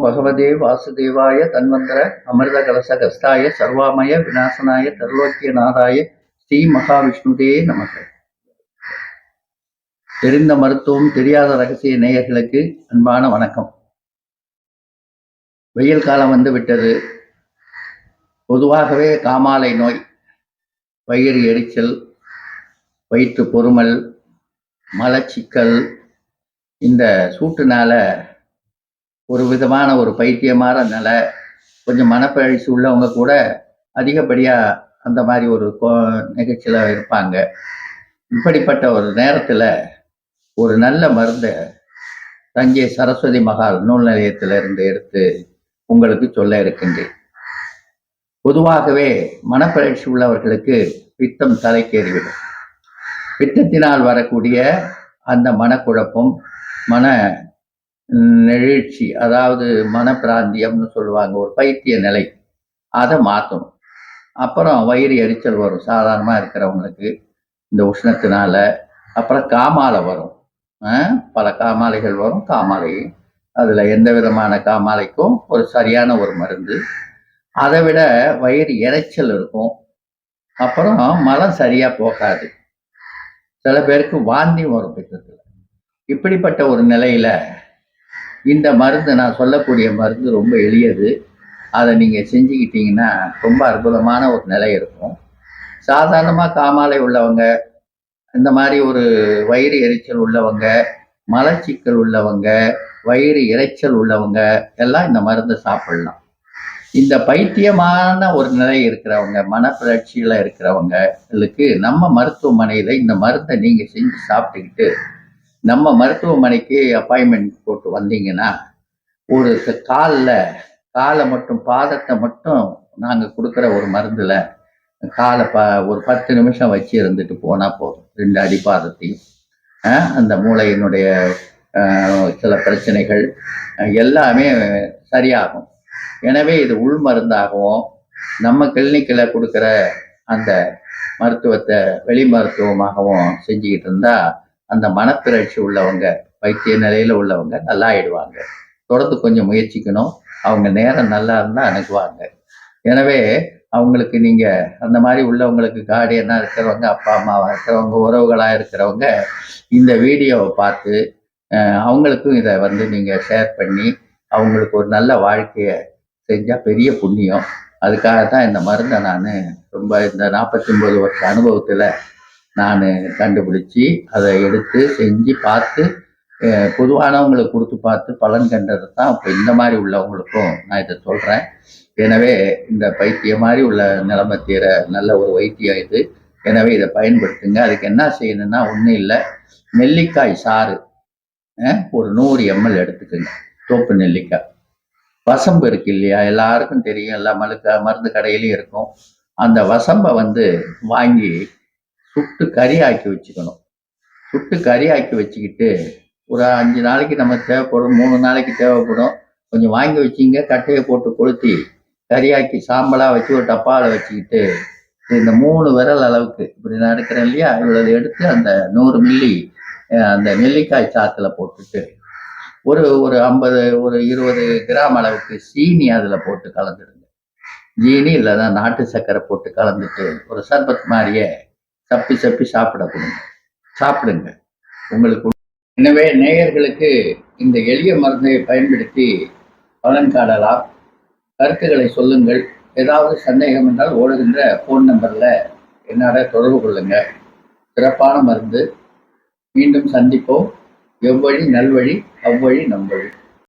பகவதே வாசுதேவாய தன்வந்தர அமிர்த கலச கஸ்தாய சர்வாமய விநாசனாய தர்லோக்கிய நாதாய ஸ்ரீ மகாவிஷ்ணுதே நமக்கு தெரிந்த மருத்துவம் தெரியாத ரகசிய நேயர்களுக்கு அன்பான வணக்கம். வெயில் காலம் வந்து விட்டது. பொதுவாகவே காமாலை நோய் வயிறு எரிச்சல் வயிற்று பொறுமல் மலச்சிக்கல் இந்த சூட்டுனால ஒரு விதமான ஒரு பைத்தியமான நிலை கொஞ்சம் மனப்பயிற்சி உள்ளவங்க கூட அதிகப்படியாக அந்த மாதிரி ஒரு நிகழ்ச்சியில் இருப்பாங்க. இப்படிப்பட்ட ஒரு நேரத்தில் ஒரு நல்ல மருந்தை தஞ்சை சரஸ்வதி மகால் நூல் நிலையத்திலிருந்து எடுத்து உங்களுக்கு சொல்ல இருக்கின்றேன். பொதுவாகவே மனப்பயிற்சி உள்ளவர்களுக்கு பித்தம் தலைக்கேறிவிடும். பித்தத்தினால் வரக்கூடிய அந்த மனக்குழப்பம் மன நெகிழ்ச்சி அதாவது மனப்பிராந்தியம்னு சொல்லுவாங்க ஒரு பைத்திய நிலை. அதை மாற்றணும் அப்புறம் வயிறு எரிச்சல் வரும் சாதாரணமாக இருக்கிறவங்களுக்கு இந்த உஷ்ணத்தினால. அப்புறம் காமாலை வரும். பல காமாலைகள் வரும் காமாலை. அதில் எந்த விதமான காமாலைக்கும் ஒரு சரியான ஒரு மருந்து. அதை விட வயிறு இறைச்சல் இருக்கும். அப்புறம் மலம் சரியாக போகாது. சில பேருக்கு வாந்தி வரும் பித்தத்தில். இப்படிப்பட்ட ஒரு நிலையில இந்த மருந்து நான் சொல்லக்கூடிய மருந்து ரொம்ப எளியது. அதை நீங்கள் செஞ்சுக்கிட்டீங்கன்னா ரொம்ப அற்புதமான ஒரு நிலை இருக்கும். சாதாரணமாக காமாலை உள்ளவங்க இந்த மாதிரி ஒரு வயிறு எரிச்சல் உள்ளவங்க மலச்சிக்கல் உள்ளவங்க வயிறு இறைச்சல் உள்ளவங்க எல்லாம் இந்த மருந்தை சாப்பிடலாம். இந்த பைத்தியமான ஒரு நிலை இருக்கிறவங்க மனப்பிரட்சியில் இருக்கிறவங்களுக்கு நம்ம மருத்துவமனையில் இந்த மருந்தை நீங்கள் செஞ்சு சாப்பிட்டுக்கிட்டு நம்ம மருத்துவமனைக்கு அப்பாயின்மெண்ட் போட்டு வந்தீங்கன்னா ஒரு காலில் காலை மட்டும் பாதத்தை மட்டும் நாங்கள் கொடுக்குற ஒரு மருந்தில் காலை ப ஒரு பத்து நிமிஷம் வச்சு இருந்துட்டு போனால் போதும். ரெண்டு அடிப்பாதத்தையும் அந்த மூளையினுடைய சில பிரச்சனைகள் எல்லாமே சரியாகும். எனவே இது உள் மருந்தாகவும் நம்ம கிளினிக்கில் கொடுக்குற அந்த மருத்துவத்தை வெளி மருத்துவமாகவும் செஞ்சுக்கிட்டு இருந்தால் அந்த மனப்பிறழ்ச்சி உள்ளவங்க வைத்திய நிலையில் உள்ளவங்க நல்லா ஆயிடுவாங்க. தொடர்ந்து கொஞ்சம் முயற்சிக்கணும். அவங்க நேரம் நல்லா இருந்தால் அணுகுவாங்க. எனவே அவங்களுக்கு நீங்கள் அந்த மாதிரி உள்ளவங்களுக்கு கார்டியனாக இருக்கிறவங்க அப்பா அம்மாவாக இருக்கிறவங்க உறவுகளாக இருக்கிறவங்க இந்த வீடியோவை பார்த்து அவங்களுக்கும் இதை வந்து நீங்கள் ஷேர் பண்ணி அவங்களுக்கு ஒரு நல்ல வாழ்க்கையை செஞ்சால் பெரிய புண்ணியம். அதுக்காக தான் இந்த மருந்தை நான் ரொம்ப இந்த நாற்பத்தி ஒம்பது வருஷ அனுபவத்தில் நான் கண்டுபிடிச்சி அதை எடுத்து செஞ்சு பார்த்து பொதுவானவங்களுக்கு கொடுத்து பார்த்து பலன் கண்டது தான் இப்போ இந்த மாதிரி உள்ளவங்களுக்கும் நான் இதை சொல்கிறேன் எனவே இந்த பைத்தியம் மாதிரி உள்ள நிலைமை தீர நல்ல ஒரு வைத்தியம் இது. எனவே இதை பயன்படுத்துங்க. அதுக்கு என்ன செய்யணும்னா ஒன்றும் இல்லை. நெல்லிக்காய் சாறு ஒரு நூறு எம்எல் எடுத்துக்கோங்க. தோப்பு நெல்லிக்காய். வசம்பு இருக்கு இல்லையா? எல்லாருக்கும் தெரியும். எல்லா மலுக்க மருந்து கடையிலையும் இருக்கும். அந்த வசம்பை வந்து வாங்கி சுட்டு கறி ஆக்கி வச்சுக்கணும். சுட்டு கறி ஆக்கி வச்சுக்கிட்டு ஒரு அஞ்சு நாளைக்கு நம்ம தேவைப்படும் மூணு நாளைக்கு தேவைப்படும். கொஞ்சம் வாங்கி வச்சிங்க கட்டையை போட்டு கொளுத்தி கறியாக்கி சாம்பலாக வச்சு ஒரு டப்பாவில் வச்சுக்கிட்டு இந்த மூணு விரல் அளவுக்கு இப்படி நான் எடுக்கிறேன் இல்லையா? இவ்வளவு எடுத்து அந்த நூறு மில்லி அந்த நெல்லிக்காய் சாத்தில் போட்டுட்டு ஒரு ஒரு ஐம்பது ஒரு இருபது கிராம் அளவுக்கு சீனி அதில் போட்டு கலந்துடுங்க. ஜீனி இல்லைன்னா நாட்டு சர்க்கரை போட்டு கலந்துட்டு ஒரு சர்பத் மாதிரியே சப்பி சப்பி சாப்பிட சாப்பிடுங்க. உங்களுக்கு எனவே நேயர்களுக்கு இந்த எளிய மருந்தை பயன்படுத்தி பலன் காணலாம். கருத்துக்களை சொல்லுங்கள். ஏதாவது சந்தேகம் என்றால் ஓடுகின்ற ஃபோன் நம்பரில் என்னோட தொடர்பு கொள்ளுங்க. சிறப்பான மருந்து. மீண்டும் சந்திப்போம். எவ்வழி நல்வழி அவ்வழி நம்வழி